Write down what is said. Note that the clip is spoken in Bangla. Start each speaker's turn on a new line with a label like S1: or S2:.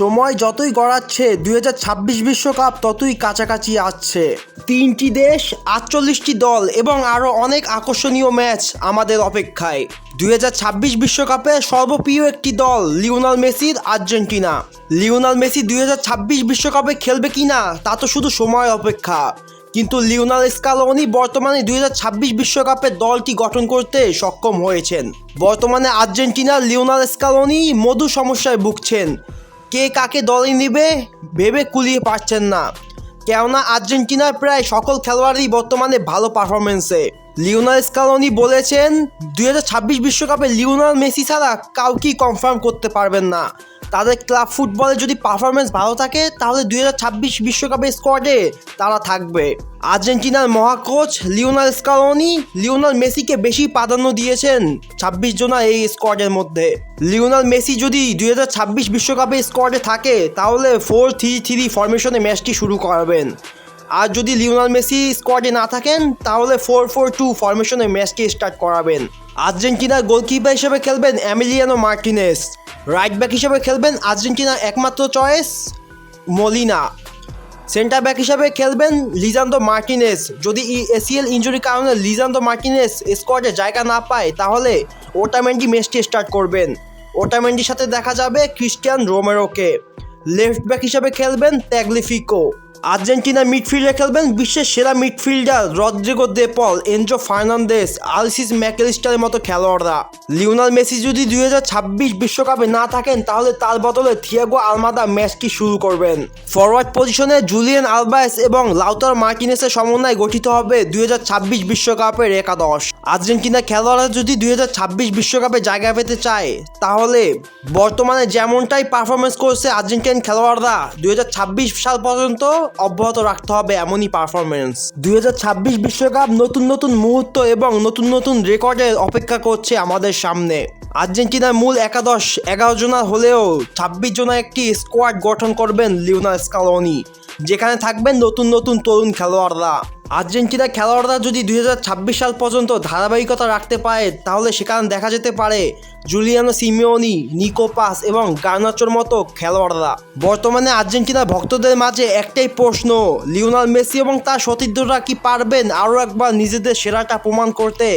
S1: সময় যতই গড়াচ্ছে, দুই ছাব্বিশ বিশ্বকাপ ততই কাছাকাছি আসছে। তিনটি দেশ, আটচল্লিশটি দল এবং আরও অনেক আকর্ষণীয় ম্যাচ আমাদের অপেক্ষায়। দুই বিশ্বকাপে সর্বপ্রিয় একটি দল লিওনাল মেসির আর্জেন্টিনা। লিওনাল মেসি দুই বিশ্বকাপে খেলবে কিনা তা তো শুধু সময় অপেক্ষা। কিন্তু লিওনাল স্কালোনি বর্তমানে দুই বিশ্বকাপে দলটি গঠন করতে সক্ষম হয়েছেন। বর্তমানে আর্জেন্টিনার লিওনাল স্কালোনি মধু সমস্যায় ভুগছেন। কে কাকে দলে নিবে ভেবে কুলিয়ে পারছেন না। কেননা আর্জেন্টিনার প্রায় সকল খেলোয়াড়ই বর্তমানে ভালো পারফরমেন্সে লিওনাল স্কালনি বলেছেন, দুই বিশ্বকাপে লিওনাল মেসি ছাড়া কাউকেই কনফার্ম করতে পারবেন না। তাদের ক্লাব ফুটবলে যদি পারফরমেন্স ভালো থাকে, তাহলে দুই বিশ্বকাপের স্কোয়াডে তারা থাকবে। আর্জেন্টিনার মহাকোচ লিওনাল স্কালোনি, লিওনাল মেসিকে বেশি প্রাধান্য দিয়েছেন ছাব্বিশ জনা এই স্কোয়াডের মধ্যে। লিওনাল মেসি যদি দুই বিশ্বকাপে স্কোয়াডে থাকে, তাহলে ফোর থ্রি থ্রি ফরমেশনে ম্যাচটি শুরু করাবেন। আর যদি লিওনাল মেসি স্কোয়াডে না থাকেন, তাহলে ফোর ফোর টু ফরমেশনে ম্যাচটি স্টার্ট করাবেন। আর্জেন্টিনার গোলকিপার হিসেবে খেলবেন অ্যামিলিয়ানো মার্টিনেস। রাইট ব্যাক হিসেবে খেলবেন আর্জেন্টিনার একমাত্র চয়েস মলিনা। সেন্টার ব্যাক হিসাবে খেলবেন লিজান্দো মার্টিনেস। যদি এসিএল ইঞ্জুরির কারণে লিজান্দো মার্টিনেস স্কোয়াডে জায়গা না পায়, তাহলে ওটামেন্ডি ম্যাচটি স্টার্ট করবেন। ওটামেন্ডির সাথে দেখা যাবে ক্রিস্টিয়ান রোমেরোকে লেফট ব্যাক হিসাবে খেলবেন ট্যাগলিফিকো আর্জেন্টিনা মিডফিল্ডে খেলবেন বিশ্বের সেরা midfielder Rodrigo De Paul Enzo Fernandez Alexis ম্যাকেলিস্টারের মতো খেলোয়াড়রা। লিওনাল মেসি যদি দুই বিশ্বকাপে না থাকেন, তাহলে তার বদলে থিয়াগো আলমাদা ম্যাচটি শুরু করবেন। ফরওয়ার্ড পজিশনে জুলিয়ান আলবায়েস এবং লাউতার মার্টিনেসের সমন্বয়ে গঠিত হবে দুই বিশ্বকাপের একাদশ। আর্জেন্টিনা খেলোয়াড়রা যদি দুই ছাব্বিশ বিশ্বকাপে জায়গা পেতে চায়, তাহলে বর্তমানে যেমনটাই পারফরমেন্স করছে আর্জেন্টিনান খেলোয়াড়রা, দুই ছাব্বিশ সাল পর্যন্ত অব্যাহত রাখতে হবে এমনই পারফরমেন্স দুই ছাব্বিশ বিশ্বকাপ নতুন নতুন মুহূর্ত এবং নতুন নতুন রেকর্ডের অপেক্ষা করছে আমাদের সামনে। আর্জেন্টিনার মূল একাদশ এগারো জনা হলেও ছাব্বিশ জনা একটি স্কোয়াড গঠন করবেন লিওনার স্কালোনি, যেখানে থাকবেন নতুন নতুন তরুণ খেলোয়াড়রা। আর্জেন্টিনা খেলোয়াড়রা যদি দুই হাজার ছাব্বিশ সাল পর্যন্ত ধারাবাহিকতা রাখতে পারে, তাহলে সেখানে দেখা যেতে পারে জুলিয়ানো সিমিওনি নিকোপাস এবং গার্নাচোর মতো খেলোয়াড়রা। বর্তমানে আর্জেন্টিনা ভক্তদের মাঝে একটাই প্রশ্ন, লিওনাল মেসি এবং তার সতীর্থরা কি পারবেন আরও একবার নিজেদের সেরাটা প্রমাণ করতে?